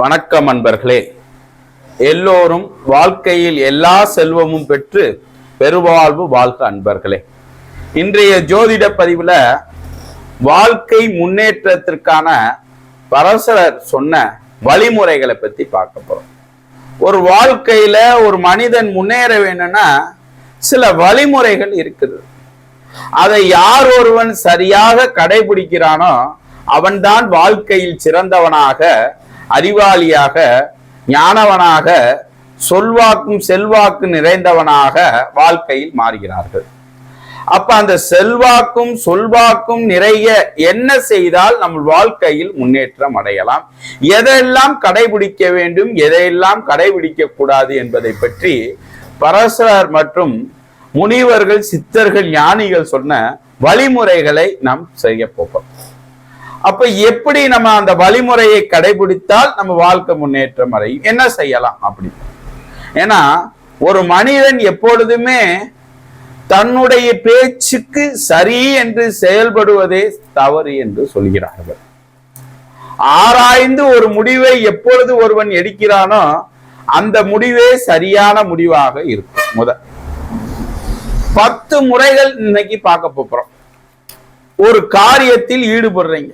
வணக்கம் அன்பர்களே. எல்லோரும் வாழ்க்கையில் எல்லா செல்வமும் பெற்று பெருவாழ்வு வாழ்க அன்பர்களே. இன்றைய ஜோதிட பதிவுல வாழ்க்கை முன்னேற்றத்திற்கான பரசரர் சொன்ன வழிமுறைகளை பத்தி பார்க்க போறோம். ஒரு வாழ்க்கையில ஒரு மனிதன் முன்னேற வேணும்னா சில வழிமுறைகள் இருக்குது. அதை யார் ஒருவன் சரியாக கடைபிடிக்கிறானோ அவன்தான் வாழ்க்கையில் சிறந்தவனாக அறிவாளியாக ஞானவனாக சொல்வாக்கும் செல்வாக்கு நிறைந்தவனாக வாழ்க்கையில் மாறுகிறார்கள். அப்ப அந்த செல்வாக்கும் சொல்வாக்கும் நிறைய என்ன செய்தால் நம் வாழ்க்கையில் முன்னேற்றம் அடையலாம்? எதையெல்லாம் கடைபிடிக்க வேண்டும் எதையெல்லாம் கடைபிடிக்க கூடாது என்பதை பற்றி பரசரர் மற்றும் முனிவர்கள் சித்தர்கள் ஞானிகள் சொன்ன வழிமுறைகளை நாம் செய்ய போகிறோம். அப்ப எப்படி நம்ம அந்த வழிமுறையை கடைபிடித்தால் நம்ம வாழ்க்கை முன்னேற்றம் அடையும்? என்ன செய்யலாம் அப்படி? ஏன்னா ஒரு மனிதன் எப்பொழுதுமே தன்னுடைய பேச்சுக்கு சரி என்று செயல்படுவதே தவறு என்று சொல்கிறார்கள். ஆராய்ந்து ஒரு முடிவை எப்பொழுது ஒருவன் எடுக்கிறானோ அந்த முடிவே சரியான முடிவாக இருக்கும். முதல் பத்து முறைகள் இன்னைக்கு பார்க்க போறோம். ஒரு காரியத்தில் ஈடுபடுறீங்க.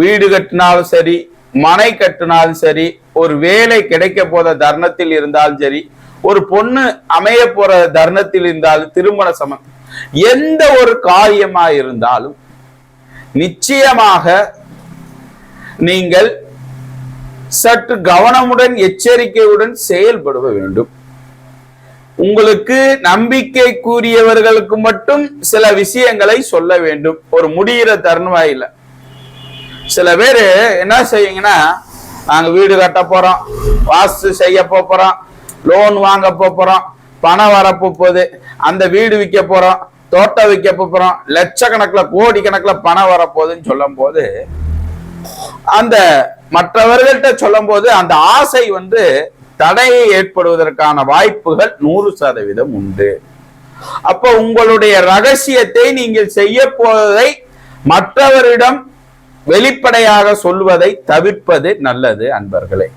வீடு கட்டினாலும் சரி மனை கட்டினாலும் சரி ஒரு வேலை கிடைக்க போற தருணத்தில் இருந்தாலும் சரி ஒரு பொண்ணு அமைய போற தருணத்தில் இருந்தாலும் திருமண சமம். எந்த ஒரு காரியமா இருந்தாலும் நிச்சயமாக நீங்கள் சற்று கவனமுடன் எச்சரிக்கையுடன் செயல்படுவ வேண்டும். உங்களுக்கு நம்பிக்கை கூறியவர்களுக்கு மட்டும் சில விஷயங்களை சொல்ல வேண்டும். ஒரு முடிகிற தருணமாயில சில பேர் என்ன செய்வீங்கன்னா நாங்க வீடு கட்ட போறோம் வாஸ்து செய்ய போறோம் லோன் வாங்க போறோம் பணம் வரப்போ போகுது அந்த வீடு விற்க போறோம் தோட்டம் விற்க போறோம் லட்சக்கணக்கில் கோடி கணக்கில் பணம் வரப்போகுதுன்னு சொல்லும் போது அந்த மற்றவர்கள்ட்ட சொல்லும் போது அந்த ஆசை வந்து தடையை ஏற்படுவதற்கான வாய்ப்புகள் நூறு சதவீதம் உண்டு. அப்ப உங்களுடைய ரகசியத்தை நீங்கள் செய்ய போவதை மற்றவரிடம் வெளிப்படையாக சொல்வதை தவிர்ப்பது நல்லது அன்பர்களே.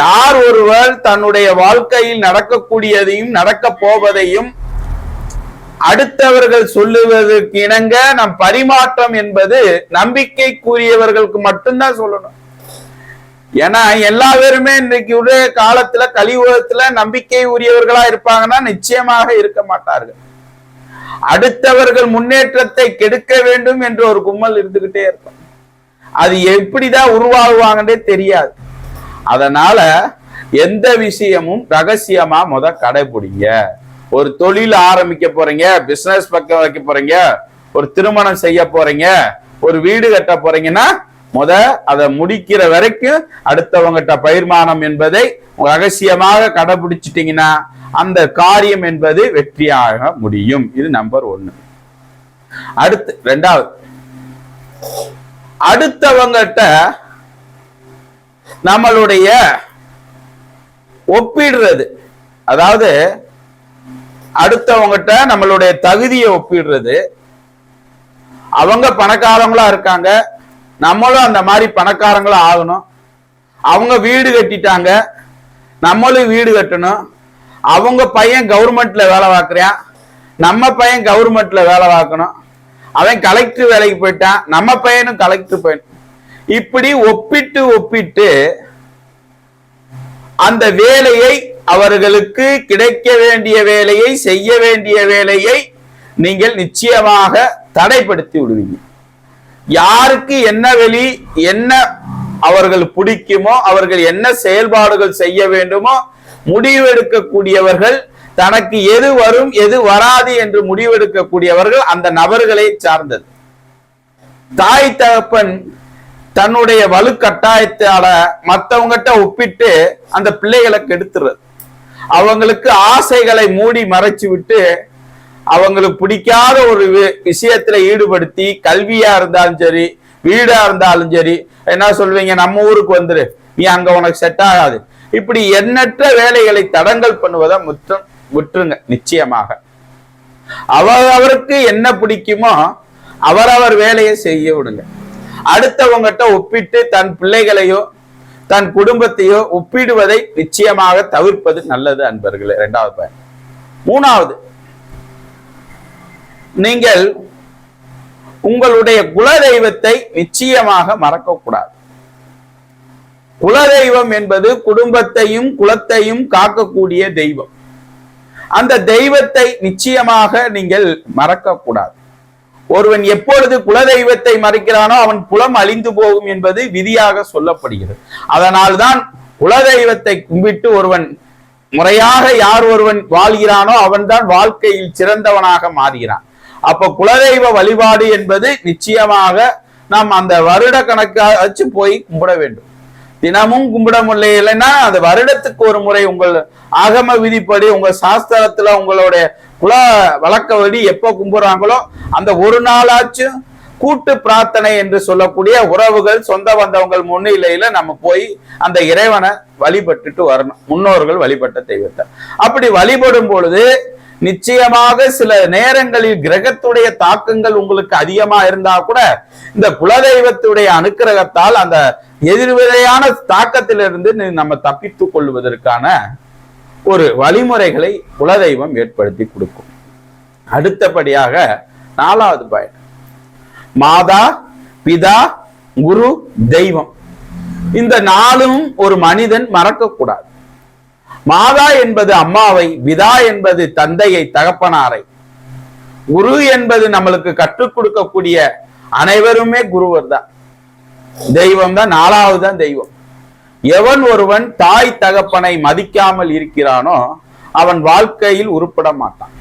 யார் ஒருவர் தன்னுடைய வாழ்க்கையில் நடக்கக்கூடியதையும் நடக்க போவதையும் அடுத்தவர்கள் சொல்லுவதற்கு இணங்க நம் பரிமாற்றம் என்பது நம்பிக்கை கூறியவர்களுக்கு மட்டும்தான் சொல்லணும். ஏன்னா எல்லா பேருமே இன்றைக்கு உடைய காலத்துல கலியுகத்துல நம்பிக்கை உரியவர்களா இருப்பாங்கன்னா நிச்சயமாக இருக்க மாட்டார்கள். அடுத்தவர்கள் முன்னேற்றத்தை கெடுக்க வேண்டும் என்று ஒரு கும்மல் இருந்துகிட்டே இருக்கும். அது எப்படிதான் உருவாகுவாங்கன்னே தெரியாது. அதனால எந்த விஷயமும் ரகசியமா முத கடைபிடிங்க. ஒரு தொழில் ஆரம்பிக்க போறீங்க பிசினஸ் பக்கம் வைக்க போறீங்க ஒரு திருமணம் செய்ய போறீங்க ஒரு வீடு கட்ட போறீங்கன்னா முத அதை முடிக்கிற வரைக்கும் அடுத்தவங்கிட்ட பயிர்மானம் என்பதை ரகசியமாக கடைபிடிச்சிட்டீங்கன்னா அந்த காரியம் என்பது வெற்றியாக முடியும். இது நம்பர் ஒன்னு. அடுத்து ரெண்டாவது. அடுத்தவங்கிட்ட நம்மளுடைய ஒப்பிடுறது. அதாவது அடுத்தவங்கிட்ட நம்மளுடைய தகுதியை ஒப்பிடுறது. அவங்க பணக்காரங்களா இருக்காங்க. நம்மளும் அந்த மாதிரி பணக்காரங்களும் ஆகணும். அவங்க வீடு கட்டிட்டாங்க. நம்மளும் வீடு கட்டணும். அவங்க பையன் கவர்மெண்ட்ல வேலை பார்க்குறான். நம்ம பையன் கவர்மெண்ட்ல வேலை பார்க்கணும். அவன் கலெக்டர் வேலைக்கு போயிட்டான். நம்ம பையனும் கலெக்டர் பையன். இப்படி ஒப்பிட்டு ஒப்பிட்டு அந்த வேலையை அவர்களுக்கு கிடைக்க வேண்டிய வேலையை செய்ய வேண்டிய வேலையை நீங்கள் நிச்சயமாக தடைப்படுத்தி விடுவீங்க. யாருக்கு என்ன வெளி என்ன அவர்கள் பிடிக்குமோ அவர்கள் என்ன செயல்பாடுகள் செய்ய வேண்டுமோ முடிவெடுக்கக்கூடியவர்கள் தனக்கு எது வரும் எது வராது என்று முடிவெடுக்கக்கூடியவர்கள் அந்த நபர்களை சார்ந்தது. தாய் தகப்பன் தன்னுடைய வலுக்கட்டாயத்தால மற்றவங்ககிட்ட ஒப்பிட்டு அந்த பிள்ளைகளை கெடுத்துறது அவங்களுக்கு ஆசைகளை மூடி மறைச்சு விட்டு அவங்களுக்கு பிடிக்காத ஒரு வி- விஷயத்துல ஈடுபடுத்தி கல்வியா இருந்தாலும் சரி வீடா இருந்தாலும் சரி என்ன சொல்வீங்க நம்ம ஊருக்கு வந்துரு நீ அங்க உனக்கு செட் ஆகாது. இப்படி எண்ணற்ற வேலைகளை தடங்கல் பண்ணுவதை முற்றும் விட்டுருங்க நிச்சயமாக. அவரவருக்கு என்ன பிடிக்குமோ அவரவர் வேலையை செய்ய விடுங்க. அடுத்தவங்ககிட்ட ஒப்பிட்டு தன் பிள்ளைகளையோ தன் குடும்பத்தையோ ஒப்பிடுவதை நிச்சயமாக தவிர்ப்பது நல்லது அன்பர்களே. இரண்டாவது பயன் மூணாவது நீங்கள் உங்களுடைய குலதெய்வத்தை நிச்சயமாக மறக்கக்கூடாது. குலதெய்வம் என்பது குடும்பத்தையும் குலத்தையும் காக்கக்கூடிய தெய்வம். அந்த தெய்வத்தை நிச்சயமாக நீங்கள் மறக்கக்கூடாது. ஒருவன் எப்பொழுது குலதெய்வத்தை மறைக்கிறானோ அவன் குலம் அழிந்து போகும் என்பது விதியாக சொல்லப்படுகிறது. அதனால்தான் குலதெய்வத்தை கும்பிட்டு ஒருவன் முறையாக யார் ஒருவன் வாழ்கிறானோ அவன்தான் வாழ்க்கையில் சிறந்தவனாக மாறுகிறான். அப்ப குலதெய்வ வழிபாடு என்பது நிச்சயமாக நாம் அந்த வருட கணக்காச்சு போய் கும்பிட வேண்டும். தினமும் கும்பிட முடியல இல்லைன்னா அந்த வருடத்துக்கு ஒரு முறை உங்கள் ஆகம விதிப்படி உங்க சாஸ்திரத்துல உங்களுடைய குல வழக்கப்படி எப்போ கும்பிடுறாங்களோ அந்த ஒரு நாளாச்சும் கூட்டு பிரார்த்தனை என்று சொல்லக்கூடிய உறவுகள் சொந்த வந்தவங்கள் முன்னிலையில நம்ம போய் அந்த இறைவனை வழிபட்டுட்டு வரணும். முன்னோர்கள் வழிபட்ட தெய்வத்தை. அப்படி வழிபடும் பொழுது நிச்சயமாக சில நேரங்களில் கிரகத்துடைய தாக்கங்கள் உங்களுக்கு அதிகமா இருந்தா கூட இந்த குலதெய்வத்துடைய அனுக்கிரகத்தால் அந்த எதிர்விதையான தாக்கத்திலிருந்து நம்ம தப்பித்துக் கொள்வதற்கான ஒரு வழிமுறைகளை குலதெய்வம் ஏற்படுத்தி கொடுக்கும். அடுத்தபடியாக நாலாவது பயன் மாதா பிதா குரு தெய்வம். இந்த நாளும் ஒரு மனிதன் மறக்கக்கூடாது. மாதா என்பது அம்மாவை விதா என்பது தந்தையை தகப்பனாரை. குரு என்பது நம்மளுக்கு கற்றுக் கொடுக்கக்கூடிய அனைவருமே குருவர் தான் தெய்வம் தான் நாலாவது தான் தெய்வம். எவன் ஒருவன் தாய் தகப்பனை மதிக்காமல் இருக்கிறானோ அவன் வாழ்க்கையில் உருப்பட மாட்டான்.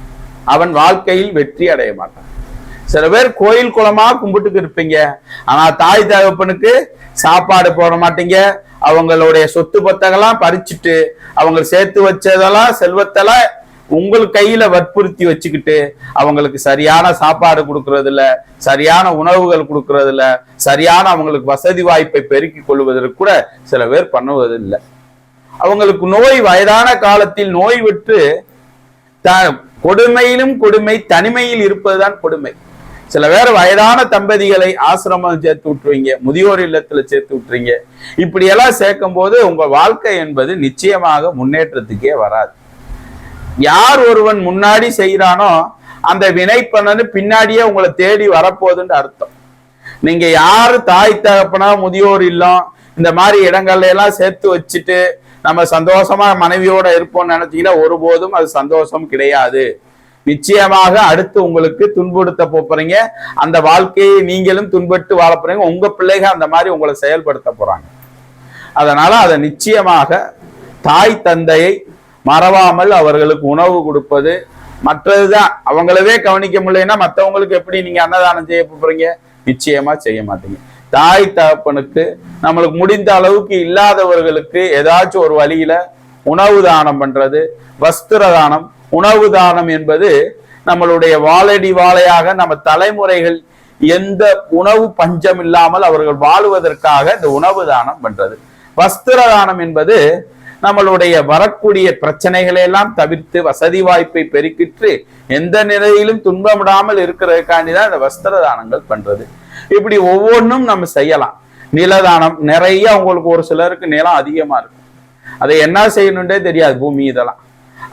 அவன் வாழ்க்கையில் வெற்றி அடைய மாட்டான். சில பேர் கோயில் குளமா கும்பிட்டுக்கு இருப்பீங்க. ஆனா தாய் தகப்பனுக்கு சாப்பாடு போட மாட்டீங்க. அவங்களுடைய சொத்து பத்தகெல்லாம் பறிச்சுட்டு அவங்க சேர்த்து வச்சதெல்லாம் செல்வத்தெல்லாம் உங்கள் கையில வற்புறுத்தி வச்சுக்கிட்டு அவங்களுக்கு சரியான சாப்பாடு கொடுக்கறதுல சரியான உணவுகள் கொடுக்கறதுல சரியான அவங்களுக்கு வசதி வாய்ப்பை பெருக்கிக் கொள்வதற்கு கூட சில பேர் பண்ணுவதில்லை. அவங்களுக்கு நோய் வயதான காலத்தில் நோய் விட்டு த- கொடுமையிலும் கொடுமை தனிமையில் இருப்பதுதான் கொடுமை. சில பேர் வயதான தம்பதிகளை ஆசிரமம் சேர்த்து விட்டுருவீங்க. முதியோர் இல்லத்துல சேர்த்து விட்டுறீங்க இப்படி எல்லாம் சேர்க்கும் போது உங்க வாழ்க்கை என்பது நிச்சயமாக முன்னேற்றத்துக்கே வராது. யார் ஒருவன் முன்னாடி செய்யறானோ அந்த வினை பண்ணது பின்னாடியே உங்களை தேடி வரப்போகுதுன்னு அர்த்தம். நீங்க யாரு தாய் தகப்பனா முதியோர் இல்லம் இந்த மாதிரி இடங்கள்ல எல்லாம் சேர்த்து வச்சுட்டு நம்ம சந்தோஷமா மனைவியோட இருப்போம்னு நினைச்சீங்கன்னா ஒருபோதும் அது சந்தோஷம் கிடையாது. நிச்சயமாக அடுத்து உங்களுக்கு துன்புறுத்த போறீங்க. அந்த வாழ்க்கையை நீங்களும் துன்பட்டு வாழ போறீங்க. உங்க பிள்ளைங்க அந்த மாதிரி உங்களை செயல்படுத்த போறாங்க. அதனால அதை நிச்சயமாக தாய் தந்தையை மறவாமல் அவர்களுக்கு உணவு கொடுப்பது மற்றதுதான். அவங்களவே கவனிக்க முடியலன்னா மற்றவங்களுக்கு எப்படி நீங்க அன்னதானம் செய்ய போறீங்க? நிச்சயமா செய்ய மாட்டீங்க. தாய் தகப்பனுக்கு நம்மளுக்கு முடிந்த அளவுக்கு இல்லாதவர்களுக்கு ஏதாச்சும் ஒரு வழியில உணவு தானம் பண்றது வஸ்திர தானம் உணவு தானம் என்பது நம்மளுடைய வாழடி வாழையாக நம்ம தலைமுறைகள் எந்த உணவு பஞ்சம் இல்லாமல் அவர்கள் வாழுவதற்காக இந்த உணவு தானம் பண்றது. வஸ்திர தானம் என்பது நம்மளுடைய வரக்கூடிய பிரச்சனைகளை எல்லாம் தவிர்த்து வசதி வாய்ப்பை பெருக்கிற்று எந்த நிலையிலும் துன்பமிடாமல் இருக்கிறதுக்காண்டி தான் இந்த வஸ்திர தானங்கள் பண்றது. இப்படி ஒவ்வொன்றும் நம்ம செய்யலாம். நிலதானம் நிறைய உங்களுக்கு ஒரு சிலருக்கு நிலம் அதிகமா இருக்கும். அதை என்ன செய்யணுன்றே தெரியாது. பூமி இதெல்லாம்.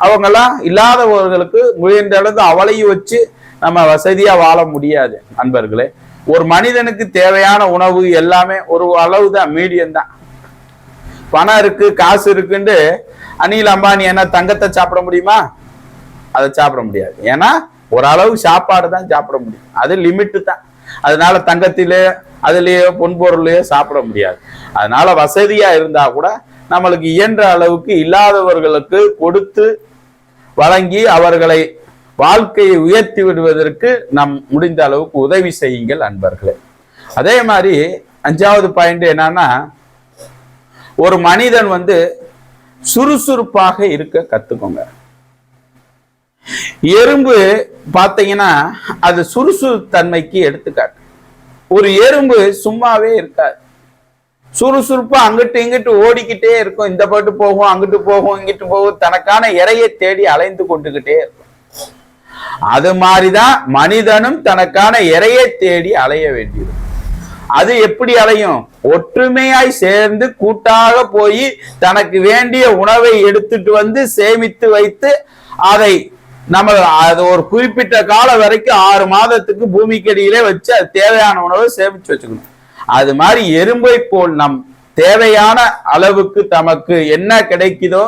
அவங்கெல்லாம் இல்லாதவர்களுக்கு முயன்ற அளவு அவளையும் வச்சு நம்ம வசதியா வாழ முடியாது அன்பர்களே. ஒரு மனிதனுக்கு தேவையான உணவு எல்லாமே ஒரு அளவு தான் மீடியம் தான் பணம் இருக்கு காசு இருக்குன்னு அனில் அம்பானி என்ன தங்கத்தை சாப்பிட முடியுமா? அதை சாப்பிட முடியாது. ஏன்னா ஓரளவு சாப்பாடு தான் சாப்பிட முடியும். அது லிமிட்டு தான். அதனால தங்கத்திலே அதுலேயோ பொன்பொருளையோ சாப்பிட முடியாது. அதனால வசதியா இருந்தா கூட நம்மளுக்கு இயன்ற அளவுக்கு இல்லாதவர்களுக்கு கொடுத்து வழங்கி அவர்களை வாழ்க்கையை உயர்த்தி விடுவதற்கு நம் முடிந்த அளவுக்கு உதவி செய்யுங்கள் அன்பர்களே. அதே மாதிரி அஞ்சாவது பாயிண்ட் என்னன்னா ஒரு மனிதன் வந்து சுறுசுறுப்பாக இருக்க கத்துக்கோங்க. எறும்பு பார்த்தீங்கன்னா அது சுறுசுறுத்தன்மைக்கு எடுத்துக்காட்டு. ஒரு எறும்பு சும்மாவே இருக்காது. சுறுசுறுப்பா அங்கிட்டு இங்கிட்டு ஓடிக்கிட்டே இருக்கும். இந்த பாட்டு போகும் அங்கிட்டு போகும் இங்கிட்டு போகும். தனக்கான இறையை தேடி அலைந்து கொண்டுகிட்டே இருக்கும். அது மாதிரிதான் மனிதனும் தனக்கான இறையை தேடி அலைய வேண்டியது அது எப்படி அலையும்? ஒற்றுமையாய் சேர்ந்து கூட்டாக போய் தனக்கு வேண்டிய உணவை எடுத்துட்டு வந்து சேமித்து வைத்து அதை நம்ம அது ஒரு குறிப்பிட்ட காலம் வரைக்கும் ஆறு மாதத்துக்கு பூமிக்கடியிலே வச்சு அது தேவையான உணவை சேமிச்சு வச்சுக்கணும். அது மாதிரி எறும்பை போல் நம் தேவையான அளவுக்கு தமக்கு என்ன கிடைக்குதோ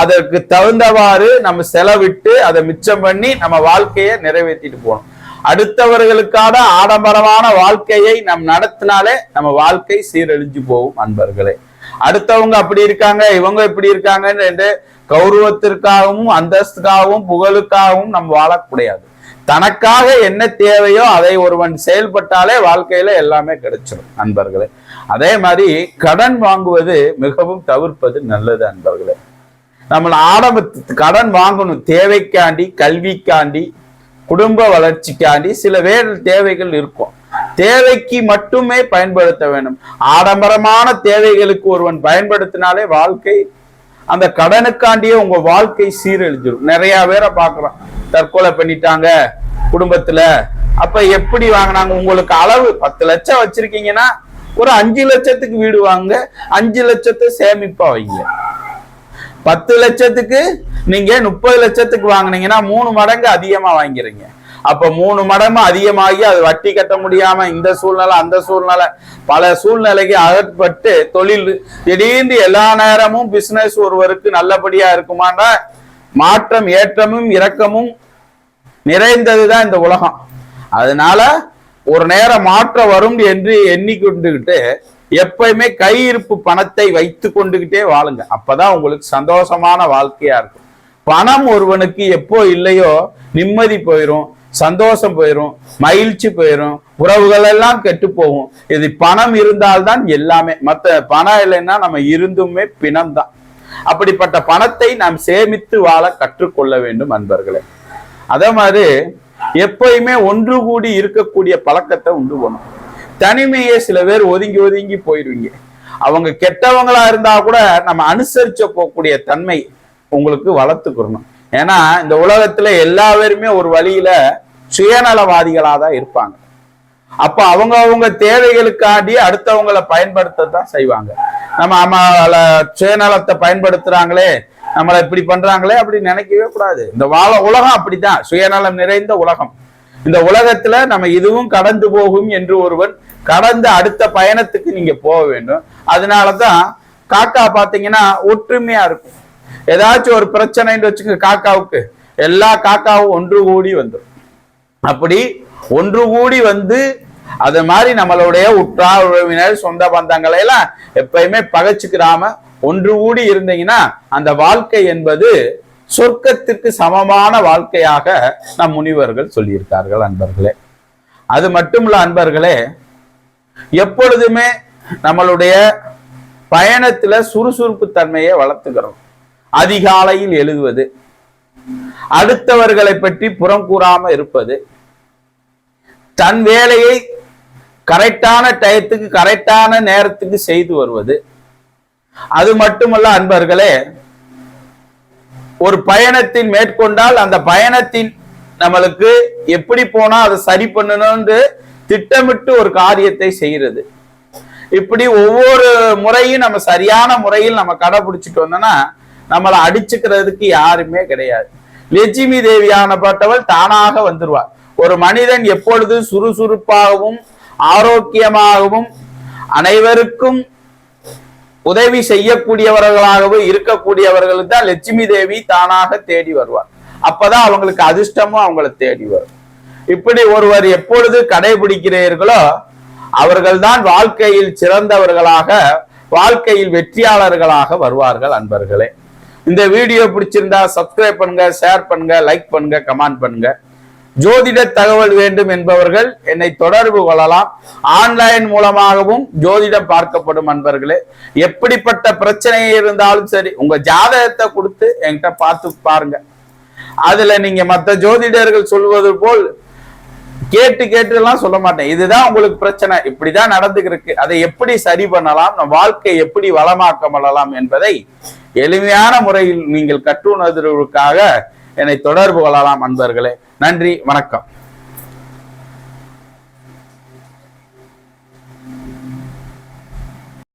அதற்கு தகுந்தவாறு நம்ம செலவிட்டு அதை மிச்சம் பண்ணி நம்ம வாழ்க்கையை நிறைவேற்றிட்டு போகணும். அடுத்தவர்களுக்கான ஆடம்பரமான வாழ்க்கையை நம் நடத்தினாலே நம்ம வாழ்க்கை சீரழிஞ்சு போகும் அன்பர்களே. அடுத்தவங்க அப்படி இருக்காங்க இவங்க இப்படி இருக்காங்கன்னு என்று கௌரவத்திற்காகவும் அந்தஸ்துக்காகவும் புகழுக்காகவும் நம்ம வாழக்கூடாது. தனக்காக என்ன தேவையோ அதை ஒருவன் செயல்பட்டாலே வாழ்க்கையில எல்லாமே கிடைச்சிடும் அன்பர்களே அதே மாதிரி கடன் வாங்குவது மிகவும் தவிர்ப்பது நல்லது அன்பர்களே நம்ம ஆடம்ப கடன் வாங்கணும் தேவைக்காண்டி கல்விக்காண்டி குடும்ப வளர்ச்சிக்காண்டி சில வேறு தேவைகள் இருக்கும். தேவைக்கு மட்டுமே பயன்படுத்த வேண்டும். ஆடம்பரமான தேவைகளுக்கு ஒருவன் பயன்படுத்தினாலே வாழ்க்கை அந்த கடனுக்காண்டியே உங்க வாழ்க்கை சீரழிஞ்சிடும் நிறைய பேரை பாக்குறோம் தற்கொலை பண்ணிட்டாங்க குடும்பத்துல. அப்ப எப்படி வாங்கினாங்க? உங்களுக்கு அளவு பத்து லட்சம் வச்சிருக்கீங்கன்னா ஒரு அஞ்சு லட்சத்துக்கு வீடு வாங்க அஞ்சு லட்சத்தை சேமிப்பா வைங்க. பத்து லட்சத்துக்கு நீங்க முப்பது லட்சத்துக்கு வாங்கினீங்கன்னா மூணு மடங்கு அதிகமா வாங்கிறீங்க அப்ப மூணு மடங்கு அதிகமாகி அது வட்டி கட்ட முடியாம இந்த சூழ்நிலை அந்த சூழ்நிலை பல சூழ்நிலைக்கு அகப்பட்டு தொழில் திடீர்னு எல்லா நேரமும் பிசினஸ் ஒருவருக்கு நல்லபடியா இருக்குமாண்டா மாற்றம் ஏற்றமும் இரக்கமும் நிறைந்ததுதான் இந்த உலகம். அதனால ஒரு நேரம் மாற்றம் வரும் என்று எண்ணிக்கொண்டுகிட்டு எப்பயுமே கையிருப்பு பணத்தை வைத்து கொண்டுகிட்டே வாழுங்க. அப்பதான் உங்களுக்கு சந்தோஷமான வாழ்க்கையா இருக்கும். பணம் ஒருவனுக்கு எப்போ இல்லையோ நிம்மதி போயிடும் சந்தோஷம் போயிடும் மகிழ்ச்சி போயிடும் உறவுகள் எல்லாம் கெட்டு போகும் இது பணம் இருந்தால்தான் எல்லாமே மத்த பணம் இல்லைன்னா நம்ம இருந்துமே பிணம் தான் அப்படிப்பட்ட பணத்தை நாம் சேமித்து வாழ கற்றுக்கொள்ள வேண்டும் அன்பர்களே. அதே மாதிரி எப்பயுமே ஒன்று கூடி இருக்கக்கூடிய பழக்கத்தை உண்டு பண்ணும். தனிமையே சில பேர் ஒதுங்கி ஒதுங்கி போயிடுவீங்க. அவங்க கெட்டவங்களா இருந்தா கூட நம்ம அனுசரிச்ச போகக்கூடிய தன்மை உங்களுக்கு வளர்த்துக்கிறணும் ஏன்னா இந்த உலகத்துல எல்லா பேருமே ஒரு வழியில சுயநலவாதிகளா தான் இருப்பாங்க. அப்ப அவங்க அவங்க தேவைகளுக்காண்டி அடுத்தவங்களை பயன்படுத்தத்தான் செய்வாங்க. நம்ம நம்மள சுயநலத்தை பயன்படுத்துறாங்களே நம்மளை இப்படி பண்றாங்களே அப்படி நினைக்கவே கூடாது. இந்த வாழ உலகம் அப்படித்தான். சுயநலம் நிறைந்த உலகம். இந்த உலகத்துல நம்ம இதுவும் கடந்து போகும் என்று ஒருவன் கடந்த அடுத்த பயணத்துக்கு நீங்க போக வேண்டும். அதனாலதான் காக்கா பாத்தீங்கன்னா ஒற்றுமையா இருக்கும். ஏதாச்சும் ஒரு பிரச்சனைன்னு வச்சுக்க காக்காவுக்கு. எல்லா காக்காவும் ஒன்று கூடி வந்துடும் அப்படி ஒன்று கூடி வந்து அது மாதிரி நம்மளுடைய உற்றார் உறவினர் சொந்த பந்தங்களை எல்லாம் எப்பயுமே பகச்சுக்கிறாம ஒன்று கூடி இருந்தீங்கன்னா அந்த வாழ்க்கை என்பது சொர்க்கத்திற்கு சமமான வாழ்க்கையாக நம் முனிவர்கள் சொல்லியிருக்கார்கள் அன்பர்களே. அது மட்டுமல்ல அன்பர்களே எப்பொழுதுமே நம்மளுடைய பயணத்துல சுறுசுறுப்பு தன்மையை வளர்த்துக்கிறோம். அதிகாலையில் எழுதுவது அடுத்தவர்களை பற்றி புறம் கூறாம இருப்பது தன் வேலையை கரெக்டான டயத்துக்கு கரெக்டான நேரத்துக்கு செய்து வருவது. அது மட்டுமல்ல அன்பர்களே ஒரு பயணத்தின் மேற்கொண்டால் அந்த பயணத்தின் நம்மளுக்கு எப்படி போனா அதை சரி பண்ணணும்னு திட்டமிட்டு ஒரு காரியத்தை செய்யறது. இப்படி ஒவ்வொரு முறையும் நம்ம சரியான முறையில் நம்ம கடைபிடிச்சிட்டு வந்தோம்னா நம்மளை அடிச்சுக்கிறதுக்கு யாருமே கிடையாது. லட்சுமி தேவியானப்பட்டவள் தானாக வந்துருவார் ஒரு மனிதன் எப்பொழுது சுறுசுறுப்பாகவும் ஆரோக்கியமாகவும் அனைவருக்கும் உதவி செய்யக்கூடியவர்களாகவும் இருக்கக்கூடியவர்கள் தான் லட்சுமி தேவி தானாக தேடி வருவார் அப்பதான் அவங்களுக்கு அதிர்ஷ்டமும் அவங்கள தேடி வரும். இப்படி ஒருவர் எப்பொழுது கடைபிடிக்கிறீர்களோ அவர்கள்தான் வாழ்க்கையில் சிறந்தவர்களாக வாழ்க்கையில் வெற்றியாளர்களாக வருவார்கள் அன்பர்களே. இந்த வீடியோ பிடிச்சிருந்தா சப்ஸ்கிரைப் பண்ணுங்க ஷேர் பண்ணுங்க லைக் பண்ணுங்க கமெண்ட் பண்ணுங்க. ஜோதிட தகவல் வேண்டும் என்பவர்கள் என்னை தொடர்பு கொள்ளலாம். ஆன்லைன் மூலமாகவும் ஜோதிடம் பார்க்கப்படும் அன்பர்களே. எப்படிப்பட்ட பிரச்சனை இருந்தாலும் சரி உங்க ஜாதகத்தை கொடுத்து என்கிட்ட பார்த்து பாருங்க. அதுல நீங்க மற்ற ஜோதிடர்கள் சொல்வது போல் கேட்டு கேட்டு எல்லாம் சொல்ல மாட்டேன். இதுதான் உங்களுக்கு பிரச்சனை. இப்படிதான் நடந்துக்கிருக்கு அதை எப்படி சரி பண்ணலாம்? நம் வாழ்க்கை எப்படி வளமாக்க பண்ணலாம் என்பதை எளிமையான முறையில் நீங்கள் கற்றுணர்வதற்காக என்னை தொடர்பு கொள்ளலாம் அன்பர்களே. நன்றி வணக்கம்.